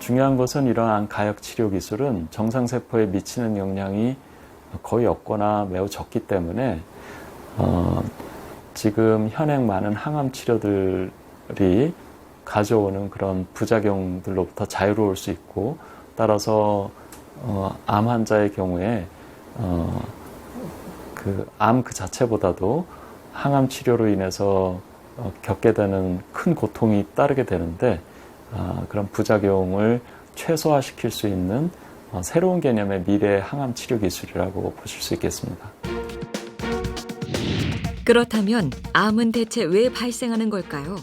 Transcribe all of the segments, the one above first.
중요한 것은 이러한 가역 치료 기술은 정상세포에 미치는 영향이 거의 없거나 매우 적기 때문에 어, 지금 현행 많은 항암 치료들이 가져오는 그런 부작용들로부터 자유로울 수 있고 따라서 어, 암 환자의 경우에 어, 그암그 자체보다도 항암 치료로 인해서 어, 겪게 되는 큰 고통이 따르게 되는데 아, 그런 부작용을 최소화시킬 수 있는 어, 새로운 개념의 미래 항암 치료 기술이라고 보실 수 있겠습니다. 그렇다면 암은 대체 왜 발생하는 걸까요?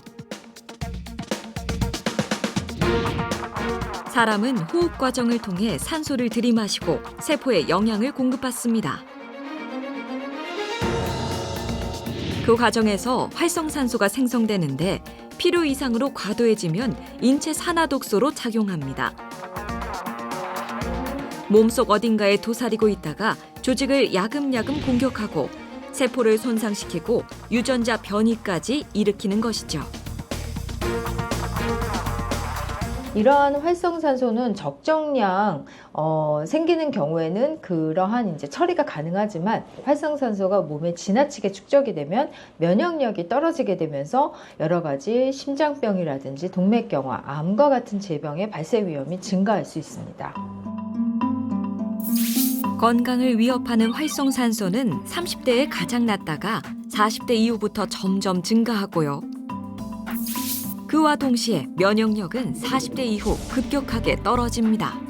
사람은 호흡 과정을 통해 산소를 들이마시고 세포에 영양을 공급받습니다. 그 과정에서 활성산소가 생성되는데 필요 이상으로 과도해지면 인체 산화 독소로 작용합니다. 몸속 어딘가에 도사리고 있다가 조직을 야금야금 공격하고 세포를 손상시키고 유전자 변이까지 일으키는 것이죠. 이러한 활성산소는 적정량 어, 생기는 경우에는 그러한 이제 처리가 가능하지만 활성산소가 몸에 지나치게 축적이 되면 면역력이 떨어지게 되면서 여러 가지 심장병이라든지 동맥경화, 암과 같은 질병의 발생 위험이 증가할 수 있습니다. 건강을 위협하는 활성산소는 30대에 가장 낮다가 40대 이후부터 점점 증가하고요. 그와 동시에 면역력은 40대 이후 급격하게 떨어집니다.